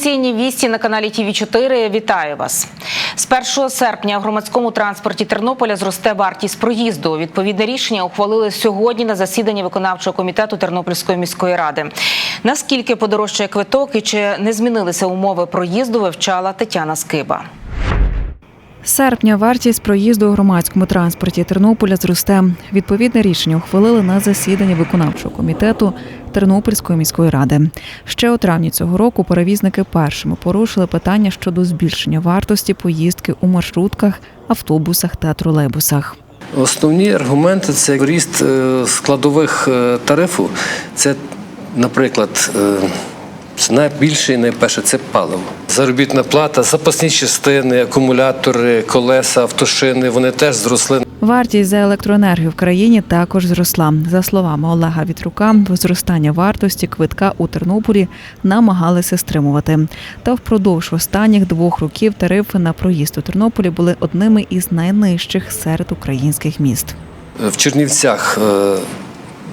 Провінційні вісті на каналі ТІВІ 4 Вітаю вас. З 1 серпня в громадському транспорті Тернополя зросте вартість проїзду. Відповідне рішення ухвалили сьогодні на засіданні виконавчого комітету Тернопільської міської ради. Наскільки подорожчає квиток і чи не змінилися умови проїзду, вивчала Тетяна Скиба. Серпня вартість проїзду у громадському транспорті Тернополя зросте. Відповідне рішення ухвалили на засіданні виконавчого комітету Тернопільської міської ради. Ще у травні цього року перевізники першими порушили питання щодо збільшення вартості поїздки у маршрутках, автобусах та тролейбусах. Основні аргументи це ріст е, складових е, тарифу. Це, наприклад, е, найбільше і найперше це паливо. Заробітна плата, запасні частини, акумулятори, колеса, автошини вони теж зросли. Вартість за електроенергію в країні також зросла. За словами Олега Вітрука, зростання вартості квитка у Тернополі намагалися стримувати. Та впродовж останніх двох років тарифи на проїзд у Тернополі були одними із найнижчих серед українських міст. В Чернівцях е,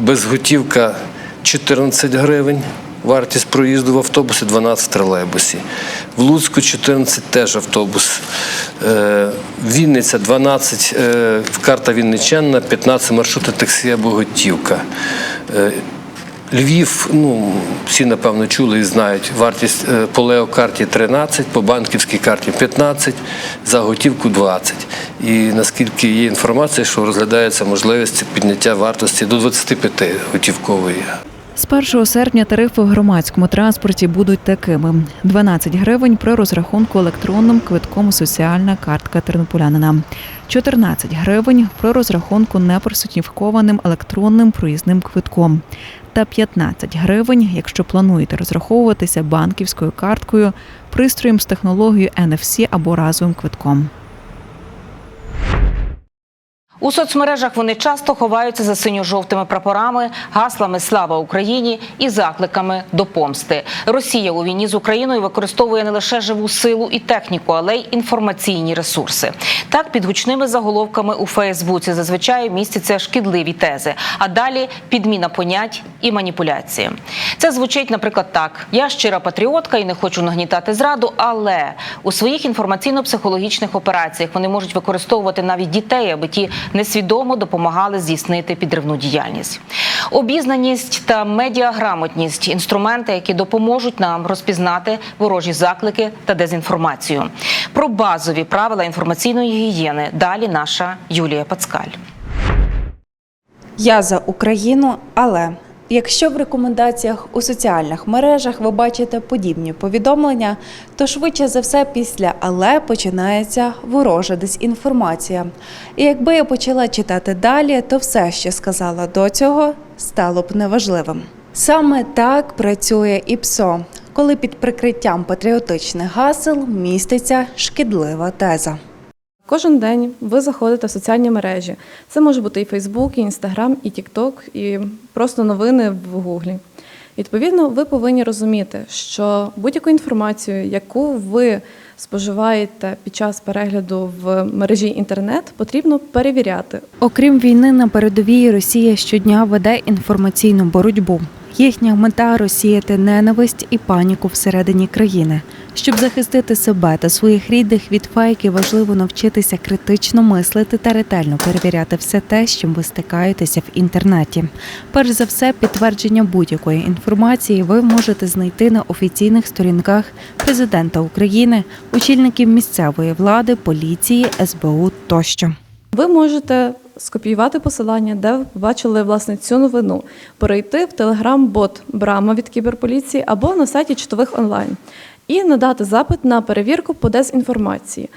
безготівка 14 гривень. Вартість проїзду в автобусі 12 в тролейбусі. В Луцьку 14 теж автобус. Е, Вінниця 12, е, карта Вінничанна, 15 маршрути таксі або готівка. Е, Львів, ну всі напевно чули і знають. Вартість по леокарті 13, по банківській карті 15, за готівку 20. І наскільки є інформація, що розглядається можливість підняття вартості до 25 готівкової. З 1 серпня тарифи в громадському транспорті будуть такими: 12 гривень при розрахунку електронним квитком соціальна картка тернополянина, 14 гривень при розрахунку неперсоніфікованим електронним проїзним квитком. Та 15 гривень, якщо плануєте розраховуватися банківською карткою, пристроєм з технологією NFC або разовим квитком. У соцмережах вони часто ховаються за синьо-жовтими прапорами, гаслами Слава Україні і закликами до помсти. Росія у війні з Україною використовує не лише живу силу і техніку, але й інформаційні ресурси. Так, під гучними заголовками у Фейсбуці зазвичай містяться шкідливі тези, а далі підміна понять і маніпуляції. Це звучить, наприклад, так: я щира патріотка і не хочу нагнітати зраду, але у своїх інформаційно-психологічних операціях вони можуть використовувати навіть дітей, аби ті несвідомо допомагали здійснити підривну діяльність. Обізнаність та медіаграмотність інструменти, які допоможуть нам розпізнати ворожі заклики та дезінформацію. Про базові правила інформаційної гігієни далі наша Юлія Пацкаль. Я за Україну, але якщо в рекомендаціях у соціальних мережах ви бачите подібні повідомлення, то швидше за все після але починається ворожа дезінформація. І якби я почала читати далі, то все, що сказала до цього, стало б неважливим. Саме так працює і ПСО, коли під прикриттям патріотичних гасел міститься шкідлива теза. Кожен день ви заходите в соціальні мережі. Це може бути і Фейсбук, і Інстаграм, і Тікток, і просто новини в Гуглі. Відповідно, ви повинні розуміти, що будь-яку інформацію, яку ви споживаєте під час перегляду в мережі інтернет, потрібно перевіряти. Окрім війни на передовій, Росія щодня веде інформаційну боротьбу. Їхня мета розсіяти ненависть і паніку всередині країни. Щоб захистити себе та своїх рідних від фейків, важливо навчитися критично мислити та ретельно перевіряти все те, з чим ви стикаєтеся в інтернеті. Перш за все, підтвердження будь-якої інформації ви можете знайти на офіційних сторінках президента України, очільників місцевої влади, поліції, СБУ тощо. Ви можете скопіювати посилання, де ви побачили власне цю новину, перейти в телеграм-бот Брама від кіберполіції або на сайті Чотових онлайн і надати запит на перевірку по дезінформації.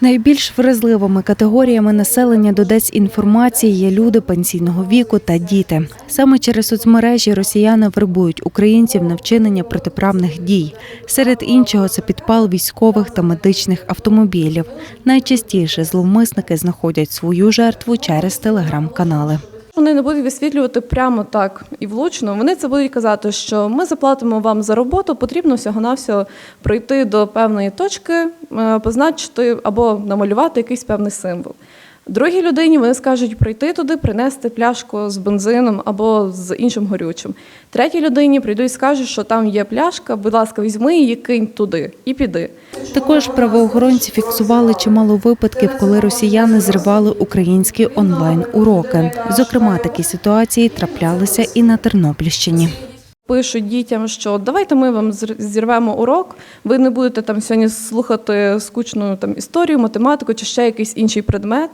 Найбільш вразливими категоріями населення до дезінформації є люди пенсійного віку та діти. Саме через соцмережі росіяни вербують українців на вчинення протиправних дій. Серед іншого це підпал військових та медичних автомобілів. Найчастіше зловмисники знаходять свою жертву через телеграм-канали. Вони не будуть висвітлювати прямо так і влучно. Вони це будуть казати, що ми заплатимо вам за роботу, потрібно всього-навсього пройти до певної точки, е, позначити або намалювати якийсь певний символ. Другій людині вони скажуть прийти туди, принести пляшку з бензином або з іншим горючим. Третій людині прийдуть і скажуть, що там є пляшка, будь ласка, візьми її, кинь туди і піди. Також правоохоронці фіксували чимало випадків, коли росіяни зривали українські онлайн-уроки. Зокрема, такі ситуації траплялися і на Тернопільщині. Пишуть дітям, що давайте ми вам зірвемо урок, ви не будете там сьогодні слухати скучну там історію, математику чи ще якийсь інший предмет.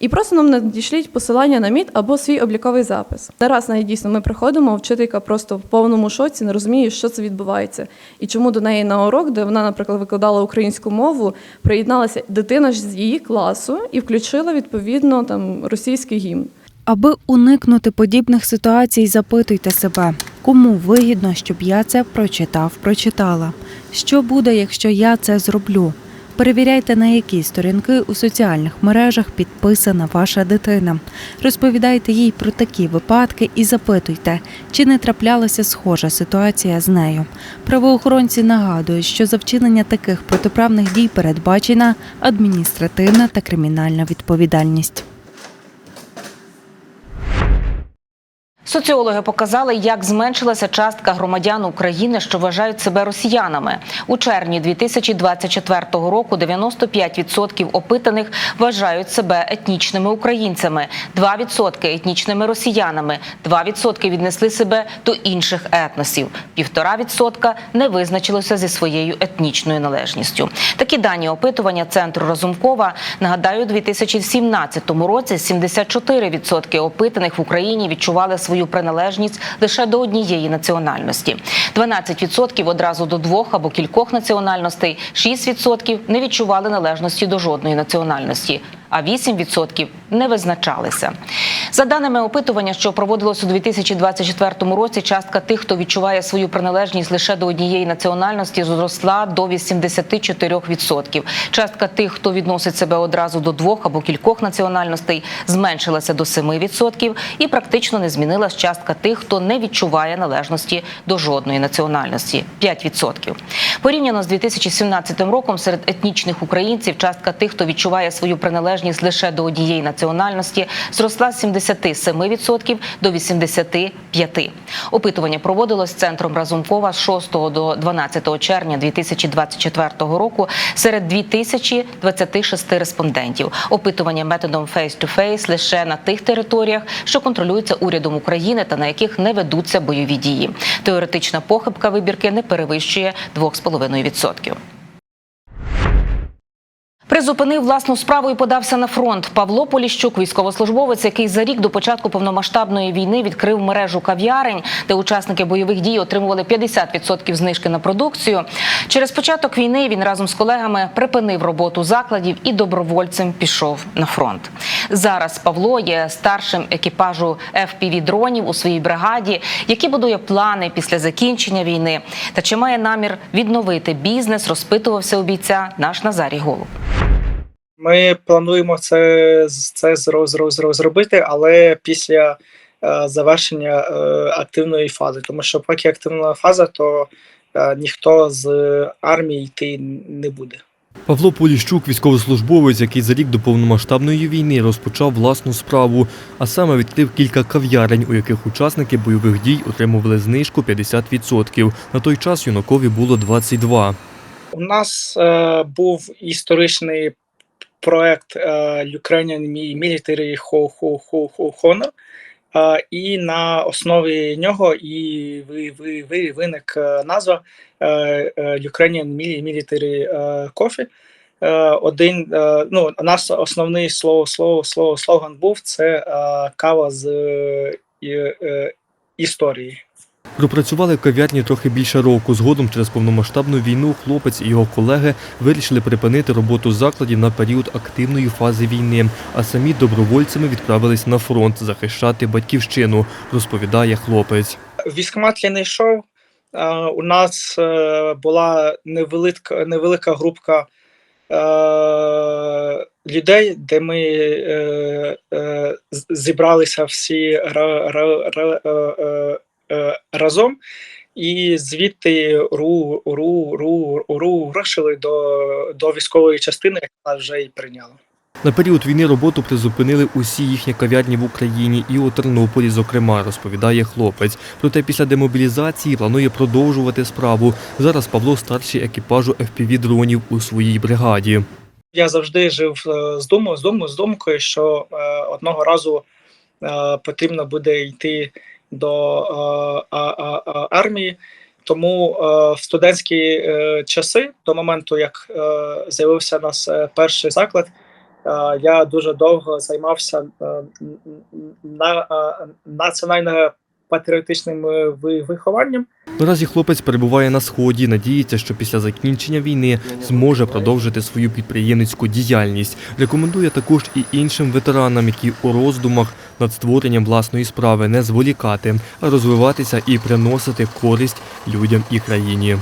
І просто нам надішліть посилання на міт або свій обліковий запис. Зараз навіть дійсно ми приходимо, вчителька просто в повному шоці, не розуміє, що це відбувається. І чому до неї на урок, де вона, наприклад, викладала українську мову, приєдналася дитина ж з її класу і включила відповідно там російський гімн. Аби уникнути подібних ситуацій, запитуйте себе, кому вигідно, щоб я це прочитав, прочитала. Що буде, якщо я це зроблю? Перевіряйте, на які сторінки у соціальних мережах підписана ваша дитина. Розповідайте їй про такі випадки і запитуйте, чи не траплялася схожа ситуація з нею. Правоохоронці нагадують, що за вчинення таких протиправних дій передбачена адміністративна та кримінальна відповідальність. Соціологи показали, як зменшилася частка громадян України, що вважають себе росіянами. У червні 2024 року 95% опитаних вважають себе етнічними українцями, 2% – етнічними росіянами, 2% віднесли себе до інших етносів, 1,5% не визначилося зі своєю етнічною належністю. Такі дані опитування центру Разумкова нагадаю, у 2017 році 74% опитаних в Україні відчували свою приналежність лише до однієї національності, 12% одразу до двох або кількох національностей, 6% не відчували належності до жодної національності. А 8% не визначалися. За даними опитування, що проводилось у 2024 році, частка тих, хто відчуває свою приналежність лише до однієї національності, зросла до 84%. Частка тих, хто відносить себе одразу до двох або кількох національностей, зменшилася до 7% і практично не змінилась частка тих, хто не відчуває належності до жодної національності 5%. Порівняно з 2017 роком серед етнічних українців частка тих, хто відчуває свою приналежність лише до однієї національності, зросла з 77% до 85%. Опитування проводилось центром Разумкова з 6 до 12 червня 2024 року серед 2026 респондентів. Опитування методом face-to-face лише на тих територіях, що контролюються урядом України та на яких не ведуться бойові дії. Теоретична похибка вибірки не перевищує 2,5%. Призупинив власну справу і подався на фронт. Павло Поліщук, військовослужбовець, який за рік до початку повномасштабної війни відкрив мережу кав'ярень, де учасники бойових дій отримували 50% знижки на продукцію. Через початок війни він разом з колегами припинив роботу закладів і добровольцем пішов на фронт. Зараз Павло є старшим екіпажу fpv дронів у своїй бригаді, який будує плани після закінчення війни. Та чи має намір відновити бізнес, розпитувався у бійця наш Назарій Голуб. Ми плануємо це, це зро- зро- зро- зробити, але після е, завершення е, активної фази. Тому що поки активна фаза, то е, ніхто з армії йти не буде. Павло Поліщук, військовослужбовець, який за рік до повномасштабної війни розпочав власну справу, а саме відкрив кілька кав'ярень, у яких учасники бойових дій отримували знижку 50%. На той час юнакові було 22. У нас е, був історичний проект е, Ukrainian Military Ho- Ho- Ho- Ho- Honor, е, і на основі нього і ви, ви, ви, виник е, назва Ukrainian Military Coffee. Один, ну, у нас основний слово, слово, слово, слоган був це кава з історії. Пропрацювали в кав'ярні трохи більше року. Згодом через повномасштабну війну хлопець і його колеги вирішили припинити роботу закладів на період активної фази війни, а самі добровольцями відправились на фронт захищати батьківщину, розповідає хлопець. Військомат я не йшов. Е, У нас е, була невелика, невелика групка е, людей, де ми зібралися всі е, разом, і звідти ру, ру, ру, ру, рушили до, до військової частини, яка вже і прийняла. На період війни роботу призупинили усі їхні кав'ярні в Україні і у Тернополі, зокрема, розповідає хлопець. Проте після демобілізації планує продовжувати справу. Зараз Павло старший екіпажу FPV-дронів у своїй бригаді. Я завжди жив е, з думою, з думою, з думкою, що е, одного разу потрібно буде йти до е, а, а, а, армії. Тому е, в студентські е, часи, до моменту, як з'явився у нас перший заклад, я дуже довго займався на, е, національно-патріотичним е, вихованням. Наразі хлопець перебуває на сході. Надіється, що після закінчення війни зможе продовжити свою підприємницьку діяльність. Рекомендує також і іншим ветеранам, які у роздумах над створенням власної справи не зволікати, а розвиватися і приносити користь людям і країні.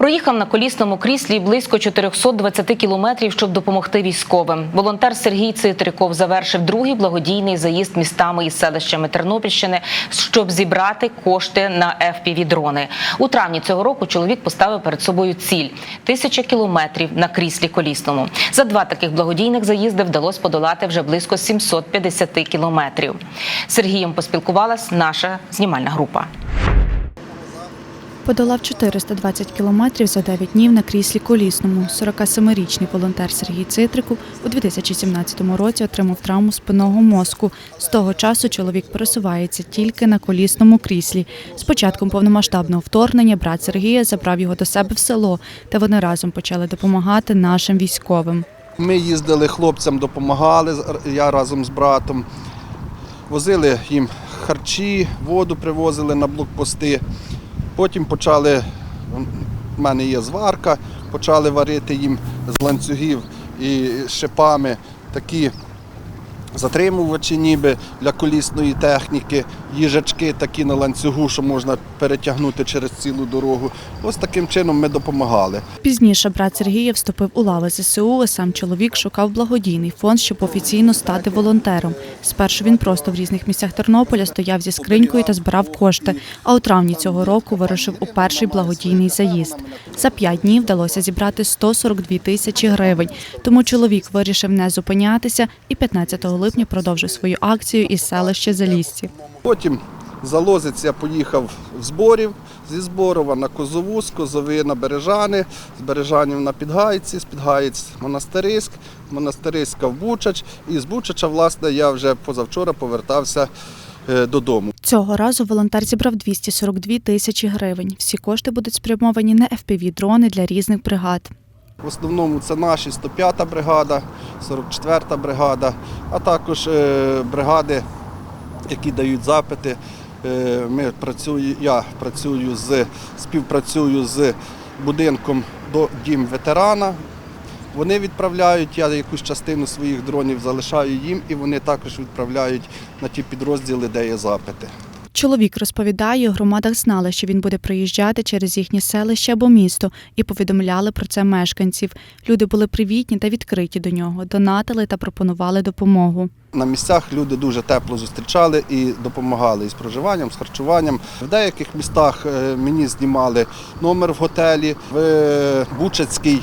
Проїхав на колісному кріслі близько 420 кілометрів, щоб допомогти військовим. Волонтер Сергій Цитриков завершив другий благодійний заїзд містами і селищами Тернопільщини, щоб зібрати кошти на FPV-дрони. У травні цього року чоловік поставив перед собою ціль – тисяча кілометрів на кріслі колісному. За два таких благодійних заїзди вдалося подолати вже близько 750 кілометрів. Сергієм поспілкувалась наша знімальна група. Подолав 420 кілометрів за 9 днів на кріслі колісному. 47-річний волонтер Сергій Цитриков у 2017 році отримав травму спинного мозку. З того часу чоловік пересувається тільки на колісному кріслі. З початком повномасштабного вторгнення брат Сергія забрав його до себе в село, та вони разом почали допомагати нашим військовим. Ми їздили хлопцям, допомагали я разом з братом. Возили їм харчі, воду привозили на блокпости. Потім почали, в мене є зварка, почали варити їм з ланцюгів і шипами такі затримувачі ніби для колісної техніки, їжачки такі на ланцюгу, що можна перетягнути через цілу дорогу. Ось таким чином ми допомагали. Пізніше брат Сергія вступив у лави ЗСУ, а сам чоловік шукав благодійний фонд, щоб офіційно стати волонтером. Спершу він просто в різних місцях Тернополя стояв зі скринькою та збирав кошти. А у травні цього року вирушив у перший благодійний заїзд. За п'ять днів вдалося зібрати 142 тисячі гривень. Тому чоловік вирішив не зупинятися і 15 липня продовжив свою акцію із селища Залісці. Потім за Лозиць я поїхав в зборів, зі Зборова на Козову, з Козови на Бережани, з Бережанів на Підгайці, з Підгаєць Монастириськ, Монастириська в Бучач. І з Бучача, власне, я вже позавчора повертався е, додому. Цього разу волонтер зібрав 242 тисячі гривень. Всі кошти будуть спрямовані на FPV-дрони для різних бригад. В основному це наші 105-та бригада, 44-та бригада, а також е, бригади, які дають запити. Е, Ми працюю, я працюю з співпрацюю з будинком до дім ветерана. Вони відправляють, я якусь частину своїх дронів залишаю їм, і вони також відправляють на ті підрозділи, де є запити. Чоловік розповідає, громадах знали, що він буде приїжджати через їхнє селище або місто, і повідомляли про це мешканців. Люди були привітні та відкриті до нього, донатили та пропонували допомогу. На місцях люди дуже тепло зустрічали і допомагали із проживанням, з харчуванням. В деяких містах е, мені знімали номер в готелі в Бучацькій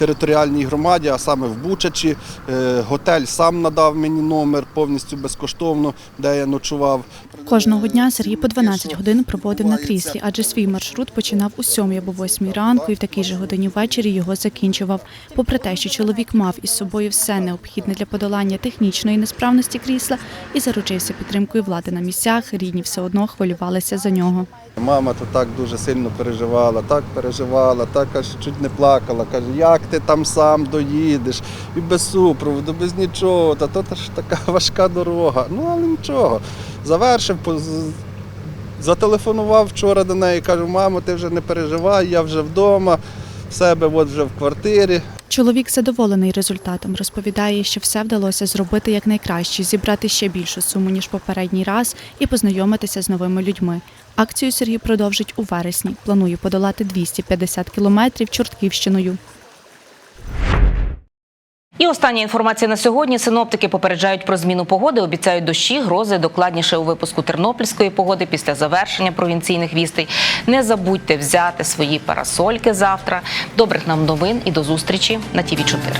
територіальній громаді, а саме в Бучачі. Е, Готель сам надав мені номер повністю безкоштовно, де я ночував. Кожного дня Сергій по 12 годин проводив на кріслі, адже свій маршрут починав у 7 або 8 ранку і в такій же годині ввечері його закінчував. Попри те, що чоловік мав із собою все необхідне для подолання технічної несправності крісла і заручився підтримкою влади на місцях, рідні все одно хвилювалися за нього. Мама то так дуже сильно переживала, так переживала, так аж чуть не плакала. Каже, як ти там сам доїдеш, і без супроводу, без нічого. Та то ж така важка дорога. Ну, але нічого. Завершив, зателефонував вчора до неї, кажу, мамо, ти вже не переживай, я вже вдома, в себе от вже в квартирі. Чоловік задоволений результатом. Розповідає, що все вдалося зробити якнайкраще, зібрати ще більшу суму ніж попередній раз і познайомитися з новими людьми. Акцію Сергій продовжить у вересні. Планує подолати 250 кілометрів Чортківщиною. І остання інформація на сьогодні. Синоптики попереджають про зміну погоди, обіцяють дощі, грози. Докладніше у випуску тернопільської погоди після завершення провінційних вістей. Не забудьте взяти свої парасольки завтра. Добрих нам новин і до зустрічі на ТІВІ 4